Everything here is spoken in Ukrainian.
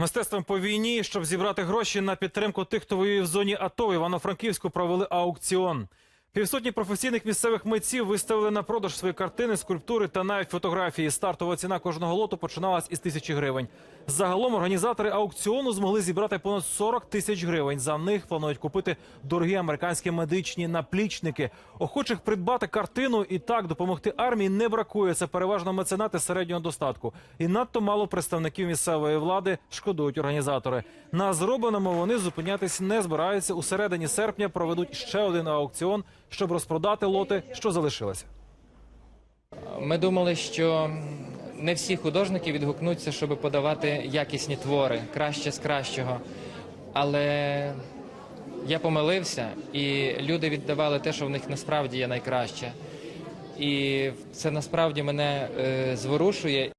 Мистецтвом по війні, щоб зібрати гроші на підтримку тих, хто воює в зоні АТО, в Івано-Франківську провели аукціон. Півсотні професійних місцевих митців виставили на продаж свої картини, скульптури та навіть фотографії. Стартова ціна кожного лоту починалась із тисячі гривень. Загалом організатори аукціону змогли зібрати понад 40 тисяч гривень. За них планують купити дорогі американські медичні наплічники. Охочих придбати картину і так допомогти армії не бракує. Це переважно меценати середнього достатку. І надто мало представників місцевої влади шкодують організатори. На зробленому вони зупинятись не збираються. У середині серпня проведуть ще один аукціон, щоб розпродати лоти, що залишилися. Ми думали, що не всі художники відгукнуться, щоб подавати якісні твори, краще з кращого. Але я помилився, і люди віддавали те, що в них насправді є найкраще. І це насправді мене е, зворушує.